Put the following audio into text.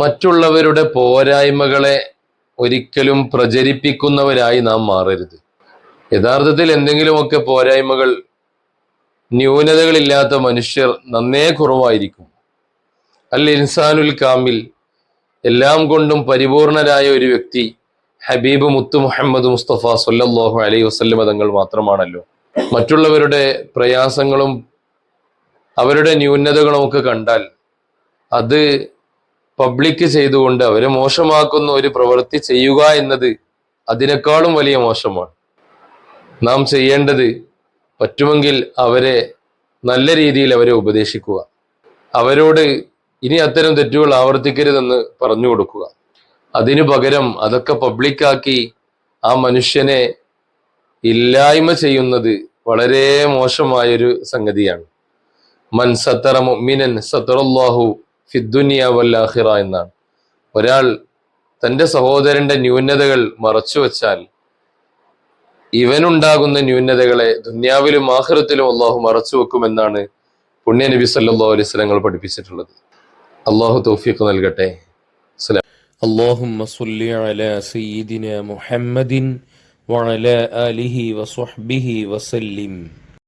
മറ്റുള്ളവരുടെ പോരായ്മകളെ ഒരിക്കലും പ്രചരിപ്പിക്കുന്നവരായി നാം മാറരുത്. യഥാർത്ഥത്തിൽ എന്തെങ്കിലുമൊക്കെ പോരായ്മകൾ ന്യൂനതകളില്ലാത്ത മനുഷ്യർ നന്നേ കുറവായിരിക്കും. അൽ ഇൻസാനുൽ കാമിൽ എല്ലാം കൊണ്ടും പരിപൂർണരായ ഒരു വ്യക്തി ഹബീബ് മുത്തു മുഹമ്മദ് മുസ്തഫ സൊല്ലാഹു അലൈഹി വസ്ലം തങ്ങൾ മാത്രമാണല്ലോ. മറ്റുള്ളവരുടെ പ്രയാസങ്ങളും അവരുടെ ന്യൂനതകളും ഒക്കെ കണ്ടാൽ അത് പബ്ലിക് ചെയ്തുകൊണ്ട് അവരെ മോശമാക്കുന്ന ഒരു പ്രവൃത്തി ചെയ്യുക എന്നത് അതിനേക്കാളും വലിയ മോശമാണ്. നാം ചെയ്യേണ്ടത് പറ്റുമെങ്കിൽ അവരെ നല്ല രീതിയിൽ അവരെ ഉപദേശിക്കുക. അവരോട് ഇനി അത്തരം തെറ്റുകൾ ആവർത്തിക്കരുതെന്ന് പറഞ്ഞു കൊടുക്കുക. അതിനു പകരം അതൊക്കെ പബ്ലിക്കാക്കി ആ മനുഷ്യനെ ഇല്ലായ്മ ചെയ്യുന്നത് വളരെ മോശമായൊരു സംഗതിയാണ്. മൻ സത്തറ മുഅ്മിനൻ സത്തറല്ലാഹു ഫിദ്ദുനിയ വല്ലാഹിറ എന്നാണ് ഒരാൾ തന്റെ സഹോദരന്റെ ന്യൂനതകൾ മറച്ചു വച്ചാൽ ഇവനുണ്ടാകുന്ന ന്യൂനതകളെ ദുന്യാവിലും ആഹ്റത്തിലും അള്ളാഹു മറച്ചു വെക്കുമെന്നാണ് പുണ്യ നബി സല്ലല്ലാഹു അലൈഹി വസല്ലങ്ങൾ പഠിപ്പിച്ചിട്ടുള്ളത് അള്ളാഹു തൗഫീഖ് നൽകട്ടെ اللهم صل على سيدنا محمد وعلى آله وصحبه وسلم